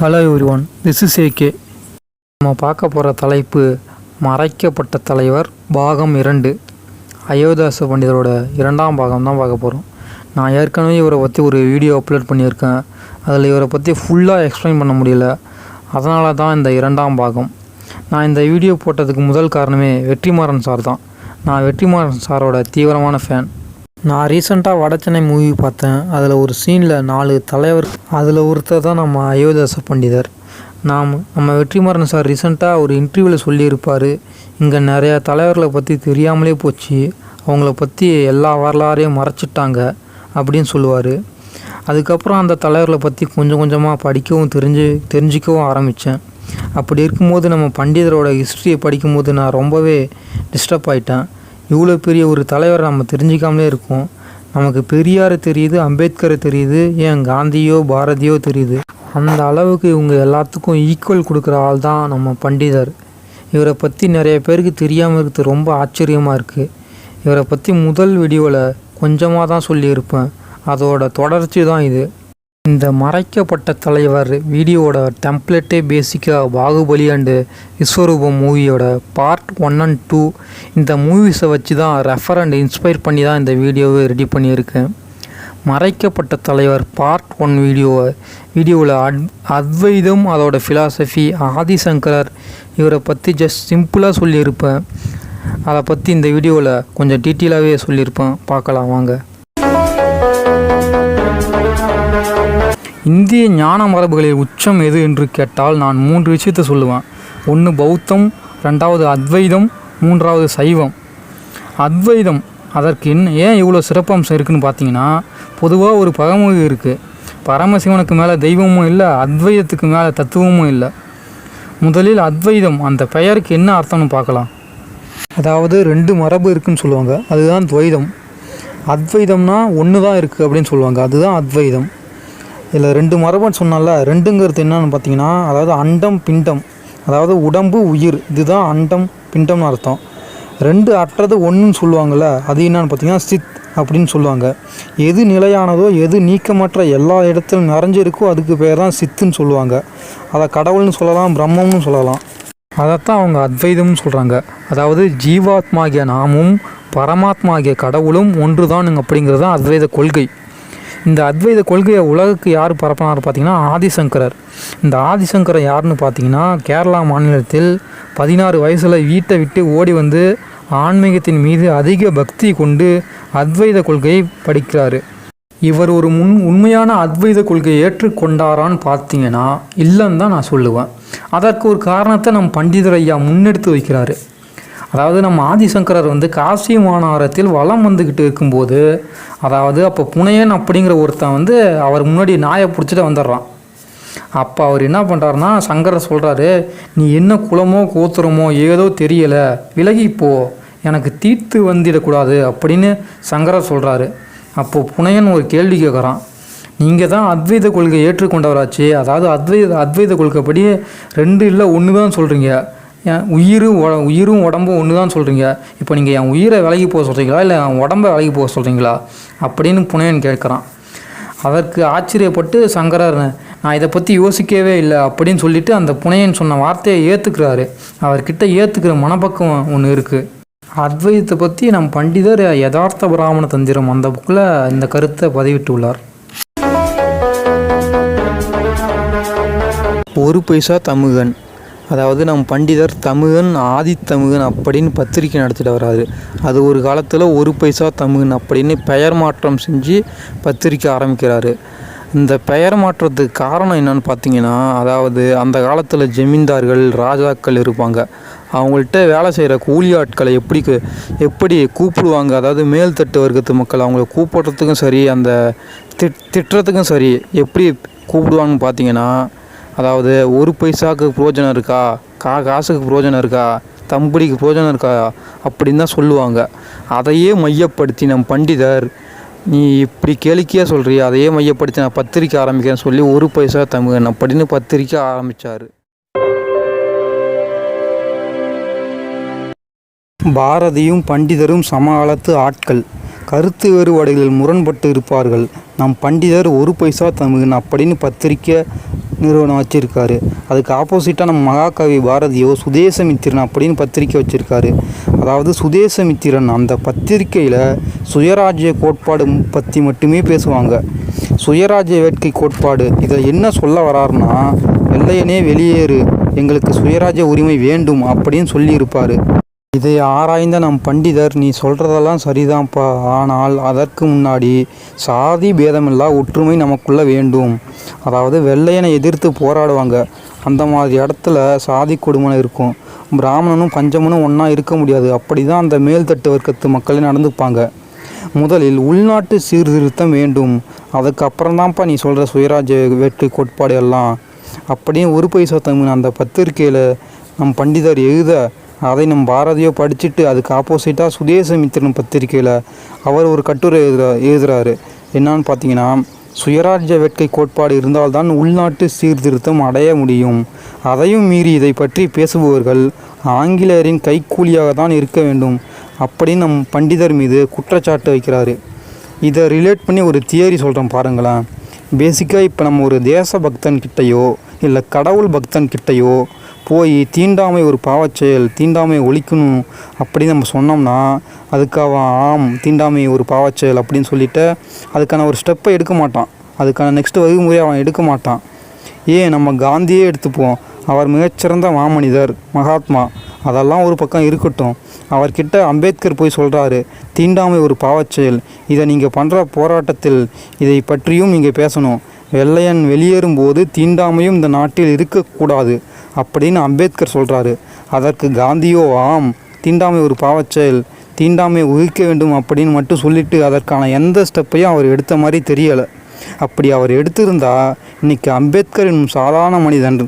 Hello everyone this is AK நம்ம பார்க்க போகிற தலைப்பு மறைக்கப்பட்ட தலைவர் பாகம் இரண்டு. அயோத்தாச பண்டிதரோட இரண்டாம் பாகம் தான் பார்க்க போகிறோம் நான் ஏற்கனவே இவரை பற்றி ஒரு வீடியோ அப்லோட் பண்ணியிருக்கேன். அதில் இவரை பற்றி ஃபுல்லாக எக்ஸ்பிளைன் பண்ண முடியல. அதனால தான் இந்த இரண்டாம் பாகம். நான் இந்த வீடியோ போட்டதுக்கு முதல் காரணமே வெற்றிமாறன் சார் தான். நான் வெற்றிமாறன் சாரோட தீவிரமான ஃபேன் நான் ரீசெண்டாக வடச்சென்னை மூவி பார்த்தேன். அதில் ஒரு சீனில் நாலு தலைவர் அதில் ஒருத்தர் தான் நம்ம அயோத்தியாச பண்டிதர். நாம் நம்ம வெற்றிமாறன் சார் ரீசெண்டாக ஒரு இன்டர்வியூவில் சொல்லியிருப்பார் இங்கே நிறையா தலைவர்களை பற்றி தெரியாமலே போச்சு அவங்கள பற்றி எல்லா வரலாறையும் மறைச்சிட்டாங்க அப்படின்னு சொல்லுவார். அதுக்கப்புறம் அந்த தலைவர்களை பற்றி கொஞ்சம் கொஞ்சமாக படிக்கவும் தெரிஞ்சு தெரிஞ்சிக்கவும் ஆரம்பித்தேன் அப்படி இருக்கும்போது நம்ம பண்டிதரோட ஹிஸ்ட்ரியை படிக்கும்போது நான் ரொம்பவே டிஸ்டர்ப் ஆகிட்டேன் இவ்வளோ பெரிய ஒரு தலைவரை நம்ம தெரிஞ்சிக்காமலே இருக்கோம். நமக்கு பெரியார் தெரியுது அம்பேத்கர் தெரியுது ஏன் காந்தியோ பாரதியோ தெரியுது. அந்த அளவுக்கு இவங்க எல்லாத்துக்கும் ஈக்குவல் கொடுக்குற ஆள் தான் நம்ம பண்டிதர். இவரை பற்றி நிறைய பேருக்கு தெரியாமல் இருக்கிறது ரொம்ப ஆச்சரியமாக இருக்குது இவரை பற்றி முதல் வீடியோவில் கொஞ்சமாக தான் சொல்லியிருப்பேன். அதோட தொடர்ச்சி தான் இது. இந்த மறைக்கப்பட்ட தலைவர் வீடியோவோட டெம்ப்ளேட்டே பேசிக்காக பாகுபலி அண்டு விஸ்வரூபம் மூவியோட பார்ட் ஒன் அண்ட் டூ இந்த மூவிஸை வச்சு தான் ரெஃபர் அண்ட் இன்ஸ்பயர் பண்ணி தான் இந்த வீடியோவை ரெடி பண்ணியிருக்கேன். மறைக்கப்பட்ட தலைவர் பார்ட் ஒன் வீடியோவை வீடியோவில் அட் அத்வைதம் அதோட ஃபிலாசபி ஆதிசங்கரர் இவரை பற்றி ஜஸ்ட் சிம்பிளாக சொல்லியிருப்பேன். அதை பற்றி இந்த வீடியோவில் கொஞ்சம் டீட்டெயிலாகவே சொல்லியிருப்பேன். பார்க்கலாம் வாங்க. இந்திய ஞான மரபுகளில் உச்சம் எது என்று கேட்டால் நான் மூன்று விஷயத்தை சொல்லுவேன். ஒன்று பௌத்தம் ரெண்டாவது அத்வைதம் மூன்றாவது சைவம். அத்வைதம் அதற்கு என்ன ஏன் இவ்வளோ சிறப்பம்சம் இருக்குன்னு பார்த்தீங்கன்னா பொதுவாக ஒரு பழமொழி இருக்குது பரமசிவனுக்கு மேலே தெய்வமும் இல்லை அத்வைதத்துக்கு மேலே தத்துவமும் இல்லை. முதலில் அத்வைதம் அந்த பெயருக்கு என்ன அர்த்தம்னு பார்க்கலாம். அதாவது ரெண்டு மரபு இருக்குதுன்னு சொல்லுவாங்க அதுதான் துவைதம். அத்வைதம்னா ஒன்று தான் இருக்குது அப்படின்னு சொல்லுவாங்க அதுதான் அத்வைதம். இதில் ரெண்டு மரபுன்னு சொன்னால ரெண்டுங்கிறது என்னன்னு பார்த்தீங்கன்னா அதாவது அண்டம் பிண்டம். அதாவது உடம்பு உயிர். இதுதான் அண்டம் பிண்டம்னு அர்த்தம். ரெண்டு அற்றது ஒன்றுன்னு சொல்லுவாங்கள்ல அது என்னன்னு பார்த்தீங்கன்னா சித் அப்படின்னு சொல்லுவாங்க. எது நிலையானதோ எது நீக்கமற்ற எல்லா இடத்திலும் நிறைஞ்சிருக்கோ அதுக்கு பேர் தான் சித்துன்னு சொல்லுவாங்க. அதை கடவுள்னு சொல்லலாம் பிரம்மம்னு சொல்லலாம். அதைத்தான் அவங்க அத்வைதம்னு சொல்கிறாங்க அதாவது ஜீவாத்மாகிய நாமும் பரமாத்மாகிய கடவுளும் ஒன்று தான் அப்படிங்கிறது தான் அத்வைத கொள்கை. இந்த அத்வைத கொள்கையை உலகுக்கு யார் பரப்பினார் பார்த்தீங்கன்னா ஆதிசங்கரர். இந்த ஆதிசங்கரர் யாருன்னு பார்த்தீங்கன்னா கேரளா மாநிலத்தில் பதினாறு வயசில் வீட்டை விட்டு ஓடி வந்து ஆன்மீகத்தின் மீது அதிக பக்தி கொண்டு அத்வைத கொள்கையை படிக்கிறார். இவர் ஒரு முன் உண்மையான அத்வைத கொள்கையை ஏற்றுக்கொண்டாரான்னு பார்த்தீங்கன்னா இல்லைன்னு தான் நான் சொல்லுவேன். அதற்கு ஒரு காரணத்தை நம் பண்டிதர் ஐயா முன்னெடுத்து வைக்கிறாரு. அதாவது நம்ம ஆதிசங்கரர் வந்து காசி மாநகரத்தில் வலம் வந்துக்கிட்டு இருக்கும்போது அதாவது அப்போ புனையன் அப்படிங்கிற ஒருத்தன் வந்து அவர் முன்னாடி நாயை பிடிச்சிட்டு வந்துடுறான். அப்போ அவர் என்ன பண்ணுறாருன்னா சங்கரர் சொல்கிறாரு நீ என்ன குலமோ கோத்திரமோ ஏதோ தெரியலை விலகிப்போ எனக்கு தீர்த்து வந்திடக்கூடாது அப்படின்னு சங்கரர் சொல்கிறாரு அப்போது புனையன் ஒரு கேள்வி கேட்குறான் நீங்கள் தான் அத்வைத கொள்கை ஏற்றுக்கொண்டவராச்சு. அதாவது அத்வைத அத்வைத கொள்கைப்படி ரெண்டு இல்லை ஒன்று தான் சொல்கிறீங்க உயிரும் உட உயிரும் உடம்பும் ஒன்று தான் சொல்கிறீங்க இப்போ நீங்கள் என் உயிரை விலகி போக சொல்கிறீங்களா இல்லை என் உடம்பை விலகி போக சொல்கிறீங்களா அப்படின்னு புனையன் கேட்குறான். அதற்கு ஆச்சரியப்பட்டு சங்கரர் நான் இதை பற்றி யோசிக்கவே இல்லை அப்படின்னு சொல்லிட்டு அந்த புனையன் சொன்ன வார்த்தையை ஏற்றுக்கிறாரு அவர்கிட்ட ஏற்றுக்கிற மனப்பக்கம் ஒன்று இருக்குது அத்வைதத்தை பற்றி நம் பண்டிதர் யதார்த்த பிராமண தந்திரம் அந்த புக்கில் இந்த கருத்தை பதிவிட்டுள்ளார். ஒரு பைசா தமிழன் அதாவது நம் பண்டிதர் தமிழன் ஆதித்தமிழன் அப்படின்னு பத்திரிக்கை நடத்திட்டு வராரு. அது ஒரு காலத்தில் ஒரு பைசா தமிழன் அப்படின்னு பெயர் மாற்றம் செஞ்சு பத்திரிக்கை ஆரம்பிக்கிறாரு. இந்த பெயர் மாற்றத்துக்கு காரணம் என்னன்னு பார்த்தீங்கன்னா அதாவது அந்த காலத்தில் ஜமீன்தார்கள் ராஜாக்கள் இருப்பாங்க. அவங்கள்ட்ட வேலை செய்கிற கூலி ஆட்களை எப்படி எப்படி கூப்பிடுவாங்க? அதாவது மேல்தட்டு வர்க்கத்து மக்கள் அவங்கள கூப்பிடுறதுக்கும் சரி அந்த திட் திட்டுறதுக்கும் சரி எப்படி கூப்பிடுவாங்கன்னு பார்த்தீங்கன்னா அதாவது ஒரு பைசாவுக்கு புரோஜனம் இருக்கா? கா காசுக்கு புரோஜனம் இருக்கா? தம்படிக்கு புரோஜனம் இருக்கா? அப்படின்னு தான் சொல்லுவாங்க. அதையே மையப்படுத்தி நம் பண்டிதர் நீ இப்படி கேளிக்கையாக சொல்கிறியா அதையே மையப்படுத்தி நான் பத்திரிக்கை ஆரம்பிக்கிறேன்னு சொல்லி ஒரு பைசா தமிழன் அப்படின்னு பத்திரிக்கை ஆரம்பித்தார் பாரதியும் பண்டிதரும் சமகாலத்து ஆட்கள். கருத்து வேறுபாடுகளில் முரண்பட்டு இருப்பார்கள். நம் பண்டிதர் ஒரு பைசா தமிழன் அப்படின்னு பத்திரிக்கை நிறுவனம் வச்சுருக்காரு. அதுக்கு ஆப்போசிட்டாக நம்ம மகாகவி பாரதியோ சுதேசமித்திரன் அப்படின்னு பத்திரிக்கை வச்சுருக்காரு. அதாவது சுதேசமித்திரன் அந்த பத்திரிக்கையில் சுயராஜ்ய கோட்பாடு பற்றி மட்டுமே பேசுவாங்க. சுயராஜ்ய வேட்கை கோட்பாடு இதை என்ன சொல்ல வராருன்னா வெள்ளையனே வெளியேறு எங்களுக்கு சுயராஜ்ய உரிமை வேண்டும் அப்படின்னு சொல்லியிருப்பார். இதை ஆராய்ந்த நம் பண்டிதர் நீ சொல்கிறதெல்லாம் சரிதான்ப்பா. ஆனால் அதற்கு முன்னாடி சாதி பேதமில்லா ஒற்றுமை நமக்குள்ள வேண்டும். அதாவது வெள்ளையனை எதிர்த்து போராடுவாங்க. அந்த மாதிரி இடத்துல சாதி கொடுமை இருக்கும். பிராமணனும் பஞ்சமனும் ஒன்றா இருக்க முடியாது. அப்படி தான் அந்த மேல்தட்டு வர்க்கத்து மக்களே நடந்துப்பாங்க. முதலில் உள்நாட்டு சீர்திருத்தம் வேண்டும். அதுக்கப்புறம் தான்ப்பா நீ சொல்கிற சுயராஜ்ய வெற்றி கோட்பாடு எல்லாம். அப்படியே ஒரு பைசா தமிழ் அந்த பத்திரிக்கையில் நம் பண்டிதர் எழுத அதை நம் பாரதியோ படிச்சுட்டு அதுக்கு ஆப்போசிட்டாக சுதேசமித்திரன் பத்திரிகையில் அவர் ஒரு கட்டுரை எழுதுற எழுதுகிறாரு என்னான்னு பார்த்தீங்கன்னா சுயராஜ்ய வேட்கை கோட்பாடு இருந்தால்தான் உள்நாட்டு சீர்திருத்தம் அடைய முடியும். அதையும் மீறி இதை பற்றி பேசுபவர்கள் ஆங்கிலேயரின் கைக்கூலியாக தான் இருக்க வேண்டும். அப்படின்னு நம் பண்டிதர் மீது குற்றச்சாட்டு வைக்கிறாரு. இதை ரிலேட் பண்ணி ஒரு தியரி சொல்கிறேன் பாருங்களேன். பேசிக்காக இப்போ நம்ம ஒரு தேசபக்தன் கிட்டையோ இல்லை கடவுள் பக்தன் கிட்டேயோ போய் தீண்டாமை ஒரு பாவச்செயல் தீண்டாமை ஒழிக்கணும் அப்படின்னு நம்ம சொன்னோம்னா அதுக்கு அவன் ஆம் தீண்டாமை ஒரு பாவச்செயல் அப்படின்னு சொல்லிட்டு அதுக்கான ஒரு ஸ்டெப்பை எடுக்க மாட்டான். அதுக்கான நெக்ஸ்ட் வகுமுறையை அவன் எடுக்க மாட்டான். ஏன்? நம்ம காந்தியே எடுத்துப்போம். அவர் மிகச்சிறந்த மாமனிதர் மகாத்மா. அதெல்லாம் ஒரு பக்கம் இருக்கட்டும். அவர்கிட்ட அம்பேத்கர் போய் சொல்கிறாரு தீண்டாமை ஒரு பாவச்செயல். இதை நீங்கள் பண்ணுற போராட்டத்தில் இதை பற்றியும் நீங்கள் பேசணும். வெள்ளையன் வெளியேறும்போது தீண்டாமையும் இந்த நாட்டில் இருக்கக்கூடாது அப்படின்னு அம்பேத்கர் சொல்கிறாரு அதற்கு காந்தியோ ஆம் தீண்டாமை ஒரு பாவச்செயல் தீண்டாமை ஒழிக்க வேண்டும் அப்படின்னு மட்டும் சொல்லிட்டு அதற்கான எந்த ஸ்டெப்பையும் அவர் எடுத்த மாதிரி தெரியலை. அப்படி அவர் எடுத்திருந்தா இன்னைக்கு அம்பேத்கர் என்னும் சாதாரண மனிதன்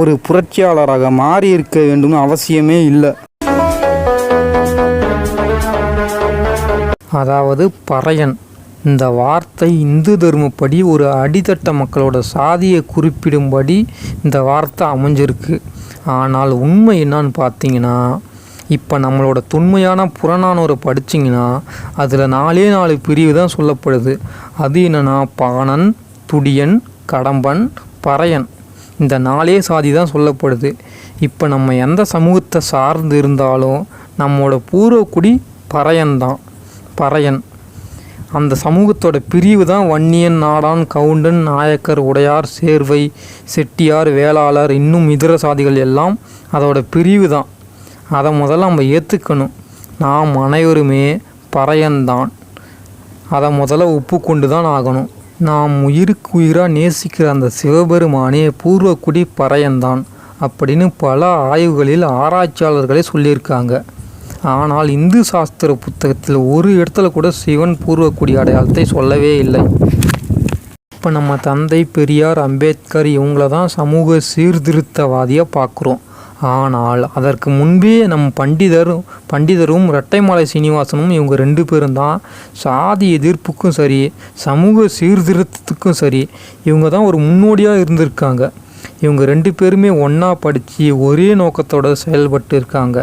ஒரு புரட்சியாளராக மாறி இருக்க வேண்டும்னு அவசியமே இல்லை. அதாவது பறையன். இந்த வார்த்தை இந்து தர்மப்படி ஒரு அடித்தட்ட மக்களோட சாதியை குறிப்பிடும்படி இந்த வார்த்தை அமைஞ்சிருக்கு. ஆனால் உண்மை என்னான்னு பார்த்தீங்கன்னா இப்போ நம்மளோட தொன்மையான புறநானூரை படிச்சிங்கன்னா அதில் நாலே நாலு பிரிவு தான் சொல்லப்படுது. அது என்னென்னா பாணன் துடியன் கடம்பன் பறையன். இந்த நாலே சாதி தான் சொல்லப்படுது. இப்போ நம்ம எந்த சமூகத்தை சார்ந்து இருந்தாலும் நம்மளோட பூர்வக்குடி பறையன் தான். பறையன். அந்த சமூகத்தோட பிரிவு தான் வன்னியன் நாடான் கவுண்டன் நாயக்கர் உடையார் சேர்வை செட்டியார் வேளாளர் இன்னும் இதர சாதிகள் எல்லாம் அதோட பிரிவு தான். அதை முதல்ல நம்ம ஏற்றுக்கணும் நாம் அனைவருமே பறையன்தான். அதை முதல்ல ஒப்புக்கொண்டு தான் ஆகணும். நாம் உயிருக்கு உயிராக நேசிக்கிற அந்த சிவபெருமானே பூர்வக்குடி பறையன்தான் அப்படின்னு பல ஆய்வுகளில் ஆராய்ச்சியாளர்களே சொல்லியிருக்காங்க. ஆனால் இந்து சாஸ்திர புத்தகத்தில் ஒரு இடத்துல கூட சிவன் பூர்வக்குடி அடையாளத்தை சொல்லவே இல்லை. இப்போ நம்ம தந்தை பெரியார் அம்பேத்கர் இவங்கள தான் சமூக சீர்திருத்தவாதியாக பார்க்குறோம். ஆனால் அதற்கு முன்பே நம் பண்டிதரும் பண்டிதரும் இரட்டைமலை சீனிவாசனும் இவங்க ரெண்டு பேரும் தான் சாதி எதிர்ப்புக்கும் சரி சமூக சீர்திருத்தத்துக்கும் சரி இவங்க தான் ஒரு முன்னோடியாக இருந்திருக்காங்க. இவங்க ரெண்டு பேருமே ஒன்றா படித்து ஒரே நோக்கத்தோடு செயல்பட்டு இருக்காங்க.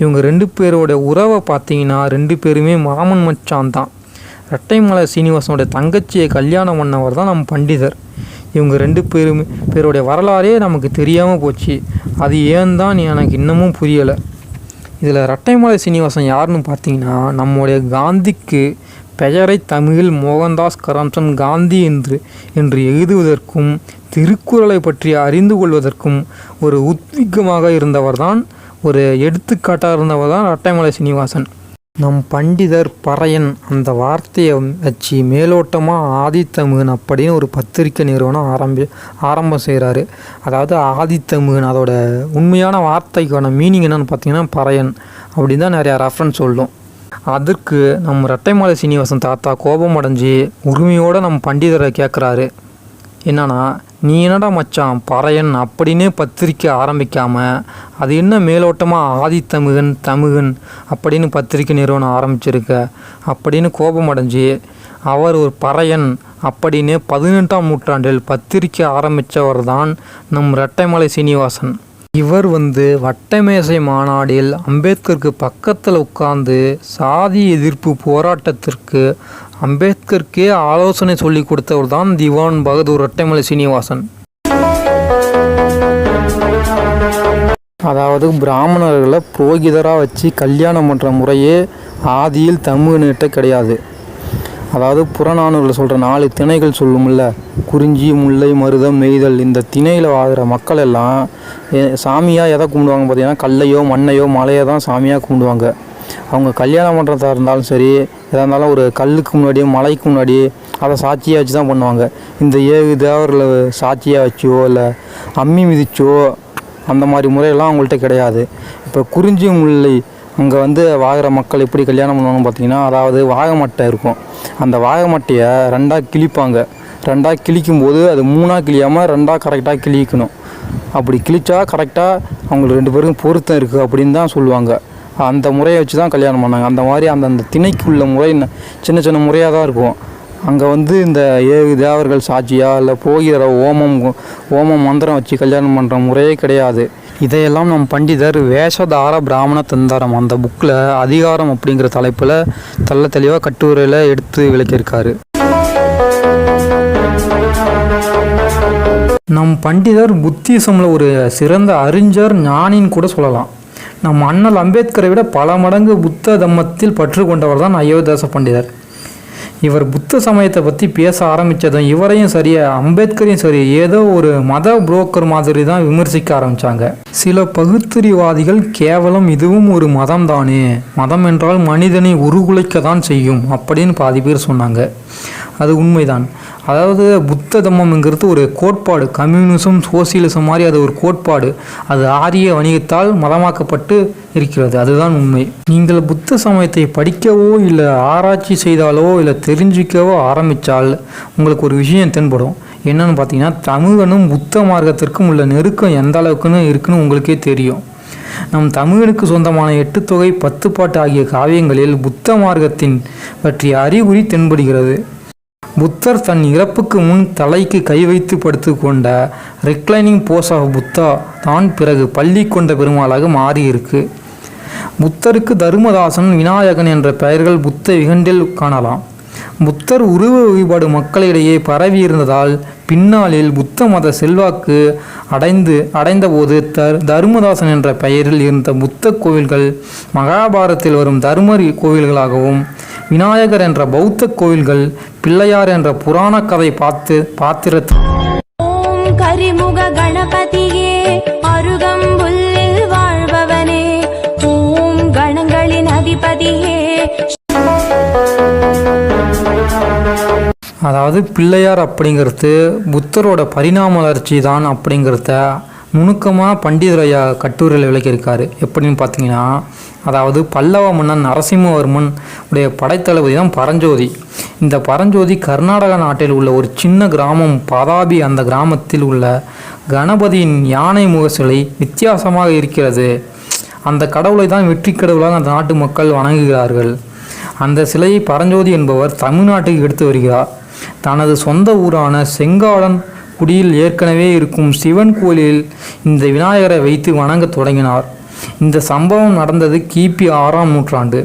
இவங்க ரெண்டு பேரோட உறவை பார்த்தீங்கன்னா ரெண்டு பேருமே மாமன் மச்சான் தான். ரெட்டைமலை சீனிவாசனோட தங்கச்சியை கல்யாணம் பண்ணவர் தான் நம்ம பண்டிதர். இவங்க ரெண்டு பேருமே பேருடைய வரலாறே நமக்கு தெரியாமல் போச்சு. அது ஏன் தான் எனக்கு இன்னமும் புரியலை. இதில் ரெட்டைமலை சீனிவாசன் யாருன்னு பார்த்தீங்கன்னா நம்முடைய காந்திக்கு பெயரை தமிழில் மோகன்தாஸ் கரம்சந்த் காந்தி என்று என்று எழுதுவதற்கும் திருக்குறளை பற்றி அறிந்து கொள்வதற்கும் ஒரு உத்விகமாக இருந்தவர்தான் ஒரு எடுத்துக்காட்டாக இருந்தவர் தான் அட்டைமலை சீனிவாசன். நம் பண்டிதர் பறையன் அந்த வார்த்தையை வச்சு மேலோட்டமாக ஆதித்தமிழன் அப்படின்னு ஒரு பத்திரிக்கை நிறுவனம் ஆரம்பி ஆரம்பம் செய்கிறாரு அதாவது ஆதித்தமிழன் அதோட உண்மையான வார்த்தைக்கான மீனிங் என்னன்னு பார்த்தீங்கன்னா பறையன் அப்படின்னு தான் நிறையா ரெஃபரன்ஸ் சொல்லும். அதற்கு நம்ம ரெட்டைமலை சீனிவாசன் தாத்தா கோபம் அடைஞ்சு உரிமையோடு நம்ம பண்டிதரை கேட்குறாரு என்னன்னா நீ என்னடா மச்சான் பறையன் அப்படின்னே பத்திரிக்கை ஆரம்பிக்காமல் அது என்ன மேலோட்டமாக ஆதித்தமிழன் தமிழன் அப்படின்னு பத்திரிக்கை நிறுவனம் ஆரம்பிச்சிருக்க? அப்படின்னு கோபமடைஞ்சு அவர் ஒரு பறையன் அப்படின்னு பதினெட்டாம் நூற்றாண்டில் பத்திரிக்கை ஆரம்பித்தவர் தான் நம் ரெட்டைமலை சீனிவாசன். இவர் வந்து வட்டமேசை மாநாடில் அம்பேத்கருக்கு பக்கத்தில் உட்கார்ந்து சாதி எதிர்ப்பு போராட்டத்திற்கு அம்பேத்கருக்கே ஆலோசனை சொல்லிக் கொடுத்தவர் தான் திவான் பகதூர் ரெட்டைமலை சீனிவாசன். அதாவது பிராமணர்களை புரோகிதராக வச்சு கல்யாணம் பண்ணுற முறையே ஆதியில் தமிழ்கிட்ட கிடையாது. அதாவது புறநானூரில் சொல்கிற நாலு திணைகள் சொல்லும்ல குறிஞ்சி முல்லை மருதம் மெய்தல் இந்த திணையில் வாழ்கிற மக்கள் எல்லாம் சாமியாக எதை கும்பிடுவாங்க பார்த்தீங்கன்னா கல்லையோ மண்ணையோ மலையோ தான் சாமியாக கும்பிடுவாங்க. அவங்க கல்யாணம் பண்ணுறதா இருந்தாலும் சரி எதாக இருந்தாலும் ஒரு கல்லுக்கு முன்னாடி மலைக்கு முன்னாடி அதை சாட்சியாக வச்சு தான் பண்ணுவாங்க. இந்த ஏழு தேவர்களை சாட்சியாக வச்சோ இல்லை அம்மி மிதிச்சோ அந்த மாதிரி முறையெல்லாம் அவங்கள்ட்ட கிடையாது. இப்போ குறிஞ்சி முல்லை அங்கே வந்து வாகிற மக்கள் எப்படி கல்யாணம் பண்ணுவாங்கன்னு பார்த்தீங்கன்னா அதாவது வாகமட்டை இருக்கும். அந்த வாகமட்டையை ரெண்டாக கிழிப்பாங்க. ரெண்டாக கிழிக்கும்போது அது மூணாக கிழியாமல் ரெண்டாக கரெக்டாக கிழிக்கணும். அப்படி கிழிச்சா கரெக்டாக அவங்களுக்கு ரெண்டு பேருக்கும் பொருத்தம் இருக்குது அப்படின்னு தான் சொல்லுவாங்க. அந்த முறையை வச்சு தான் கல்யாணம் பண்ணாங்க. அந்த மாதிரி அந்தந்த திணைக்குள்ள முறை சின்ன சின்ன முறையாக தான் இருக்கும். அங்கே வந்து இந்த ஏழு தேவர்கள் சாட்சியா இல்லை போகிற ஓமம் ஓமம் மந்திரம் வச்சு கல்யாணம் பண்ணுற முறையே கிடையாது. இதையெல்லாம் நம் பண்டிதர் வேஷதார பிராமண தந்தாரம். அந்த புக்கில் அதிகாரம் அப்படிங்கிற தலைப்பில் தள்ள தெளிவாக கட்டுரையில் எடுத்து விளக்கியிருக்காரு. நம் பண்டிதர் புத்திசமில் ஒரு சிறந்த அறிஞர் ஞானின்னு கூட சொல்லலாம். நம் அண்ணல் அம்பேத்கரை விட பல மடங்கு புத்த தம்மத்தில் பற்று கொண்டவர் தான் அயோத்தியாச பண்டிதர். இவர் புத்த சமயத்தை பற்றி பேச ஆரம்பித்ததும் இவரையும் சரி அம்பேத்கரையும் சரி ஏதோ ஒரு மத புரோக்கர் மாதிரி தான் விமர்சிக்க ஆரம்பித்தாங்க சில பகுத்தறிவாதிகள் கேவலம் இதுவும் ஒரு மதம் தானே மதம் என்றால் மனிதனை உருகுலைக்க தான் செய்யும் அப்படின்னு பாதி பேர் சொன்னாங்க. அது உண்மைதான். அதாவது புத்த தம்மம்ங்கிறது ஒரு கோட்பாடு. கம்யூனிசம் சோசியலிசம் மாதிரி அது ஒரு கோட்பாடு. அது ஆரிய வணிகத்தால் மதமாக்கப்பட்டு இருக்கிறது. அதுதான் உண்மை. நீங்கள் புத்த சமயத்தை படிக்கவோ இல்லை ஆராய்ச்சி செய்தாலோ இல்லை தெரிஞ்சிக்கவோ ஆரம்பித்தால் உங்களுக்கு ஒரு விஷயம் தென்படும். என்னன்னு பார்த்தீங்கன்னா தமிழனும் புத்த மார்க்கத்திற்கும் உள்ள நெருக்கம் எந்த அளவுக்குன்னு இருக்குன்னு உங்களுக்கே தெரியும். நம் தமிழனுக்கு சொந்தமான எட்டு தொகை பத்து பாட்டு ஆகிய காவியங்களில் புத்த மார்க்கத்தின் பற்றிய அறிகுறி தென்படுகிறது. புத்தர் தன் இறப்புக்கு முன் தலைக்கு கை வைத்து படுத்துக்கொண்ட ரிக்ளைனிங் போஸ் ஆஃப் புத்தா தான் பிறகு பள்ளி கொண்ட பெருமாளாக மாறியிருக்கு. புத்தருக்கு தர்மதாசன் விநாயகன் என்ற பெயர்கள் புத்த விகண்டில் காணலாம். புத்தர் உருவ வழிபாடு மக்களிடையே பரவி இருந்ததால் பின்னாளில் புத்த மத செல்வாக்கு அடைந்து அடைந்தபோது தர் தர்மதாசன் என்ற பெயரில் இருந்த புத்த கோவில்கள் மகாபாரத்தில் வரும் தர்மரி கோவில்களாகவும் விநாயகர் என்ற பௌத்த கோவில்கள் பிள்ளையார் என்ற புராண கதை பார்த்து பாத்திரத்தில் கரிமுக கணபதியே அருகம்புல்லில் வாழ்பவனே. ஓம் கணங்களின் அதிபதியே அதாவது பிள்ளையார் அப்படிங்கிறது புத்தரோட பரிணாம வளர்ச்சி தான் அப்படிங்கிறத நுணுக்கமாக பண்டிதரையா கட்டுரையில் விளக்கியிருக்காரு. எப்படின்னு பார்த்தீங்கன்னா அதாவது பல்லவ மன்னன் நரசிம்மவர்மன் உடைய படைத்தளபதி தான் பரஞ்சோதி. இந்த பரஞ்சோதி கர்நாடக நாட்டில் உள்ள ஒரு சின்ன கிராமம் பாதாபி அந்த கிராமத்தில் உள்ள கணபதியின் யானை முக சிலை வித்தியாசமாக இருக்கிறது. அந்த கடவுளை தான் வெற்றி கடவுளாக அந்த நாட்டு மக்கள் வணங்குகிறார்கள். அந்த சிலையை பரஞ்சோதி என்பவர் தமிழ்நாட்டுக்கு எடுத்து வருகிறார். தனது சொந்த ஊரான செங்காளன் குடியில் ஏற்கனவே இருக்கும் சிவன் கோயிலில் இந்த விநாயகரை வைத்து வணங்கத் தொடங்கினார். இந்த சம்பவம் நடந்தது கிபி ஆறாம் நூற்றாண்டு.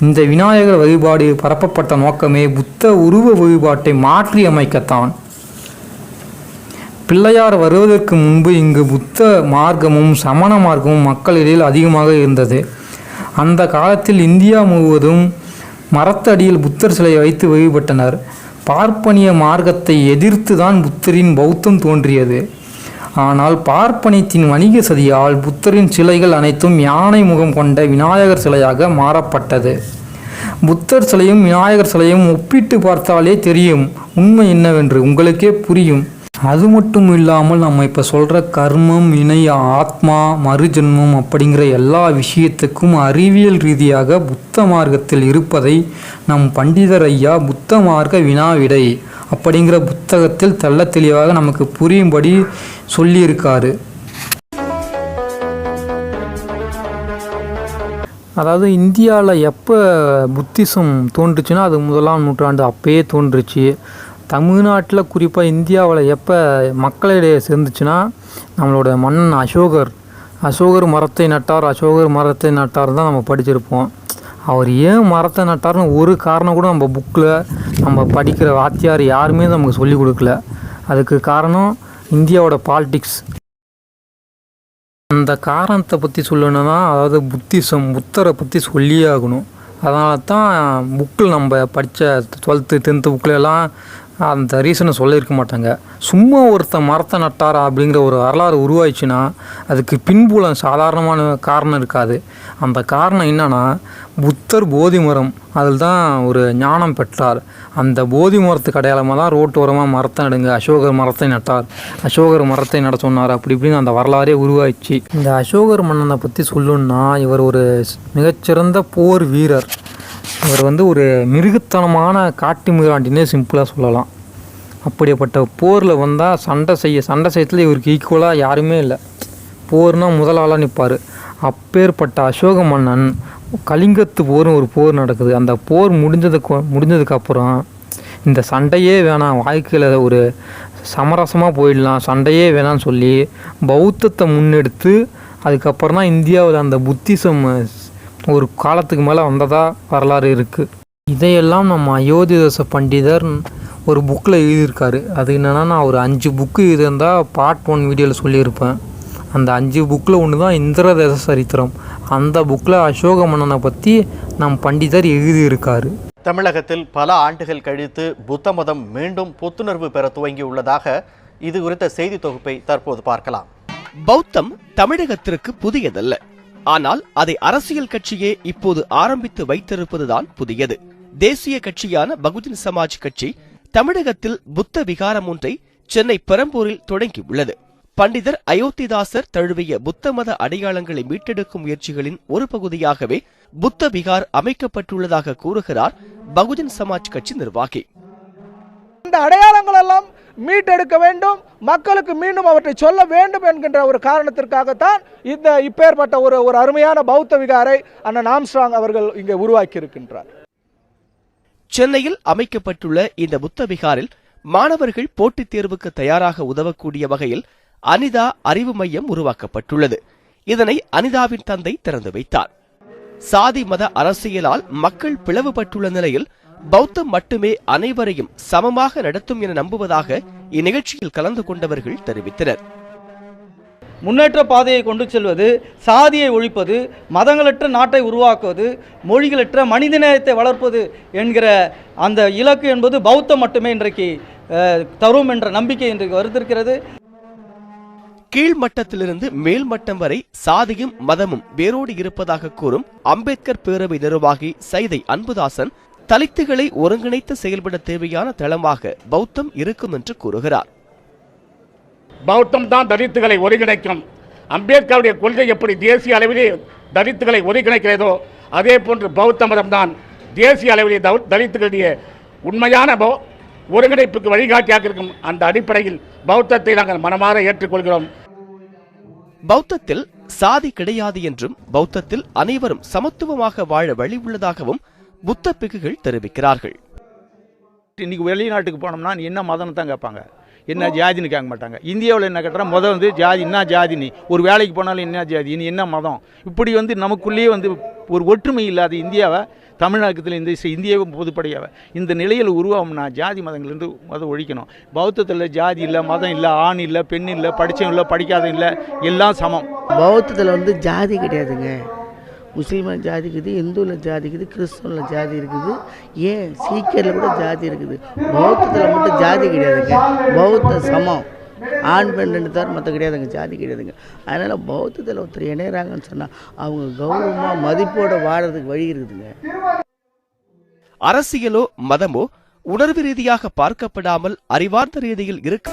இந்த விநாயகர் வழிபாடு பரப்பப்பட்ட நோக்கமே புத்த உருவ வழிபாட்டை மாற்றி அமைக்கத்தான் பிள்ளையார் வருவதற்கு முன்பு இங்கு புத்த மார்க்கமும் சமண மார்க்கமும் மக்களிடையில் அதிகமாக இருந்தது. அந்த காலத்தில் இந்தியா முழுவதும் மரத்தடியில் புத்தர் சிலையை வைத்து வழிபட்டனர். பார்ப்பனிய மார்க்கத்தை எதிர்த்து தான் புத்தரின் பௌத்தம் தோன்றியது. ஆனால் பார்ப்பனியத்தின் வணிக சதியால் புத்தரின் சிலைகள் அனைத்தும் யானை முகம் கொண்ட விநாயகர் சிலையாக மாறப்பட்டது. புத்தர் சிலையும் விநாயகர் சிலையும் ஒப்பிட்டு பார்த்தாலே தெரியும். உண்மை என்னவென்று உங்களுக்கே புரியும். அது மட்டும் இல்லாமல் நம்ம இப்போ சொல்கிற கர்மம் இணை ஆத்மா மறுஜென்மம் அப்படிங்கிற எல்லா விஷயத்துக்கும் அறிவியல் ரீதியாக புத்த மார்க்கத்தில் இருப்பதை நம் பண்டிதர் ஐயா புத்த மார்க்க வினாவிடை அப்படிங்கிற புத்தகத்தில் தெள்ள தெளிவாக நமக்கு புரியும்படி சொல்லியிருக்காரு. அதாவது இந்தியாவில் எப்போ புத்திசம் தோன்றுச்சுன்னா அது முதலாம் நூற்றாண்டு அப்பயே தோன்றுச்சு. தமிழ்நாட்டில் குறிப்பாக இந்தியாவில் எப்போ மக்களிடையே சேர்ந்துச்சுன்னா நம்மளோட மன்னன் அசோகர். அசோகர் மரத்தை நட்டார் அசோகர் மரத்தை நட்டார் தான் நம்ம படிச்சிருப்போம். அவர் ஏன் மரத்தை நட்டார்னு ஒரு காரணம் கூட நம்ம புக்கில் நம்ம படிக்கிற வாத்தியார் யாருமே நமக்கு சொல்லி கொடுக்கல. அதுக்கு காரணம் இந்தியாவோட பாலிடிக்ஸ் அந்த காரணத்தை பற்றி சொல்லணும்னா அதாவது புத்திசம் புத்தரை பற்றி சொல்லியே ஆகணும். அதனால தான் புக்கில் நம்ம படித்த டுவெல்த்து டென்த்து புக்கிலலாம் அந்த ரீசனை சொல்லியிருக்க மாட்டாங்க. சும்மா ஒருத்த மரத்தை நட்டாரா அப்படிங்கிற ஒரு வரலாறு உருவாயிடுச்சுன்னா அதுக்கு பின்புலம் சாதாரணமான காரணம் இருக்காது. அந்த காரணம் என்னன்னா புத்தர் போதி மரம் அதில் தான் ஒரு ஞானம் பெற்றார். அந்த போதி மரத்துக்கு அடையாளமாக தான் ரோட்டோரமாக மரத்தை நடுங்க அசோகர் மரத்தை நட்டார். அசோகர் மரத்தை நட சொன்னார் அப்படி இப்படின்னு அந்த வரலாறே உருவாயிடுச்சு. இந்த அசோகர் மன்னனை பற்றி சொல்லணுன்னா இவர் ஒரு மிகச்சிறந்த போர் வீரர். இவர் வந்து ஒரு மிருகத்தனமான காட்டு மிராண்டினே சிம்பிளாக சொல்லலாம். அப்படிப்பட்ட போரில் வந்தால் சண்டை செய்ய சண்டை செய்யத்தில் இவருக்கு ஈக்குவலாக யாருமே இல்லை. போர்னால் முதலாளாக நிற்பார் அப்பேற்பட்ட அசோக மன்னன் கலிங்கத்து போர்னு ஒரு போர் நடக்குது. அந்த போர் முடிஞ்சதுக்கு முடிஞ்சதுக்கப்புறம் இந்த சண்டையே வேணாம். வாழ்க்கையில் ஒரு சமரசமாக போயிடலாம். சண்டையே வேணாம்னு சொல்லி பௌத்தத்தை முன்னெடுத்து அதுக்கப்புறம் தான் இந்தியாவில் அந்த புத்திசம் ஒரு காலத்துக்கு மேலே வந்ததா வரலாறு இருக்குது இதையெல்லாம் நம்ம அயோத்திதாச பண்டிதர் ஒரு புக்கில் எழுதியிருக்காரு. அது என்னென்னா நான் ஒரு அஞ்சு புக்கு இருந்தால் பார்ட் ஒன் வீடியோவில் சொல்லியிருப்பேன். அந்த அஞ்சு புக்கில் ஒன்று தான் இந்திரதேச சரித்திரம். அந்த புக்கில் அசோக மன்னனை பற்றி நம் பண்டிதர் எழுதியிருக்காரு. தமிழகத்தில் பல ஆண்டுகள் கழித்து புத்த மதம் மீண்டும் புத்துணர்வு பெற துவங்கியுள்ளதாக இது குறித்த செய்தி தொகுப்பை தற்போது பார்க்கலாம். பௌத்தம் தமிழகத்திற்கு புதியதல்ல. ஆனால் அதை அரசியல் கட்சியே இப்போது ஆரம்பித்து வைத்திருப்பதுதான் புதியது. தேசிய கட்சியான பகுஜன் சமாஜ் கட்சி தமிழகத்தில் புத்த விகாரம் ஒன்றை சென்னை பெரம்பூரில் தொடங்கியுள்ளது. பண்டிதர் அயோத்திதாசர் தழுவிய புத்த மத அடையாளங்களை மீட்டெடுக்கும் முயற்சிகளின் ஒரு பகுதியாகவே புத்த விகார் அமைக்கப்பட்டுள்ளதாக கூறுகிறார் பகுஜன் சமாஜ் கட்சி நிர்வாகி. இந்த அடையாளங்கள் எல்லாம் மீட்டெடுக்க வேண்டும். மக்களுக்கு மீண்டும் அவற்றை சொல்ல வேண்டும் என்கின்ற ஒரு காரணத்திற்காகத்தான் இந்த இப்பேற்பட்ட ஒரு ஒரு அருமையான பௌத்த விகாரை அண்ணன் ஆம்ஸ்ட்ராங் அவர்கள் இங்கே உருவாக்கி இருக்கின்றார் சென்னையில் அமைக்கப்பட்டுள்ள இந்த புத்த விகாரில் மாணவர்கள் போட்டித் தேர்வுக்கு தயாராக உதவக்கூடிய வகையில் அனிதா அறிவு மையம் உருவாக்கப்பட்டுள்ளது. இதனை அனிதாவின் தந்தை திறந்து வைத்தார். சாதி மத அரசியலால் மக்கள் பிளவுபட்டுள்ள நிலையில் பௌத்தம் மட்டுமே அனைவரையும் சமமாக நடத்தும் என நம்புவதாக இந்நிகழ்ச்சியில் கலந்து கொண்டவர்கள் தெரிவித்தனர். முன்னேற்ற பாதையை கொண்டு செல்வது சாதியை ஒழிப்பது மதங்களற்ற நாட்டை உருவாக்குவது மொழிகளற்ற மனிதநேயத்தை வளர்ப்பது என்கிற அந்த இலக்கு என்பது பௌத்தம் மட்டுமே இன்றைக்கு தரும் என்ற நம்பிக்கை இன்றைக்கு வருந்திருக்கிறது. கீழ்மட்டத்திலிருந்து மேல்மட்டம் வரை சாதியும் மதமும் வேரோடு இருப்பதாக கூறும் அம்பேத்கர் பேரவை நிர்வாகி சைதை அன்புதாசன் தலித்துகளை ஒருங்கிணைத்து செயல்பட தேவையான தளமாக பௌத்தம் இருக்கும் என்று கூறுகிறார். பௌத்தம் தான் தலித்துகளை ஒருங்கிணைக்கும். அம்பேத்கருடைய கொள்கை எப்படி தேசிய அளவிலே தலித்துகளை ஒருங்கிணைக்கிறதோ அதே போன்று பௌத்த மதம் தான் தேசிய அளவிலே தலித்துகளுடைய உண்மையான ஒருங்கிணைப்புக்கு வழிகாட்டியாக இருக்கும் அந்த அடிப்படையில் பௌத்தத்தை நாங்கள் மனமாற ஏற்றுக்கொள்கிறோம். பௌத்தத்தில் சாதி கிடையாது என்றும் பௌத்தத்தில் அனைவரும் சமத்துவமாக வாழ வழி உள்ளதாகவும் புத்த பிக்குகள் தெரிவிக்கிறார்கள். இன்னைக்கு வெளிநாட்டுக்கு போனோம்னா நீ என்ன மதம்னு தான் கேட்பாங்க. என்ன ஜாதின்னு கேட்க மாட்டாங்க. இந்தியாவில் என்ன கேட்டால் முதல் வந்து ஜாதி என்ன ஜாதி நீ? ஒரு வேலைக்கு போனாலும் என்ன ஜாதி? நீ என்ன மதம்? இப்படி வந்து நமக்குள்ளேயே வந்து ஒரு ஒற்றுமை இல்லாத இந்தியாவை தமிழகத்தில் இந்த இசை- இந்தியாவை பொதுப்படையாவை இந்த நிலையில் உருவாகும்னா ஜாதி மதங்கள்லேருந்து மதம் ஒழிக்கணும். பௌத்தத்தில் ஜாதி இல்லை மதம் இல்லை ஆண் இல்லை பெண் இல்லை படித்தவன் இல்லை படிக்காதவன் இல்லை எல்லாம் சமம். பௌத்தத்தில் வந்து ஜாதி கிடையாதுங்க. முஸ்லீமில் ஜாதி இருக்குது இந்துவில் ஜாதி இருக்குது கிறிஸ்தவனில் ஜாதி இருக்குது. ஏன்? சீக்கியரில் கூட ஜாதி இருக்குது. பௌத்தத்தில் மட்டும் ஜாதி கிடையாதுங்க. பௌத்த சமம். ஆண் பெண் ரெண்டு தவிர மற்ற கிடையாதுங்க. ஜாதி கிடையாதுங்க. அதனால் பௌத்தத்தில் ஒருத்தர் இணையறாங்கன்னு சொன்னால் அவங்க கௌரவமாக மதிப்போடு வாழறதுக்கு வழி இருக்குதுங்க. அரசியலோ மதமோ உணர்வு ரீதியாக பார்க்கப்படாமல் அறிவார்ந்த ரீதியில் இருக்கு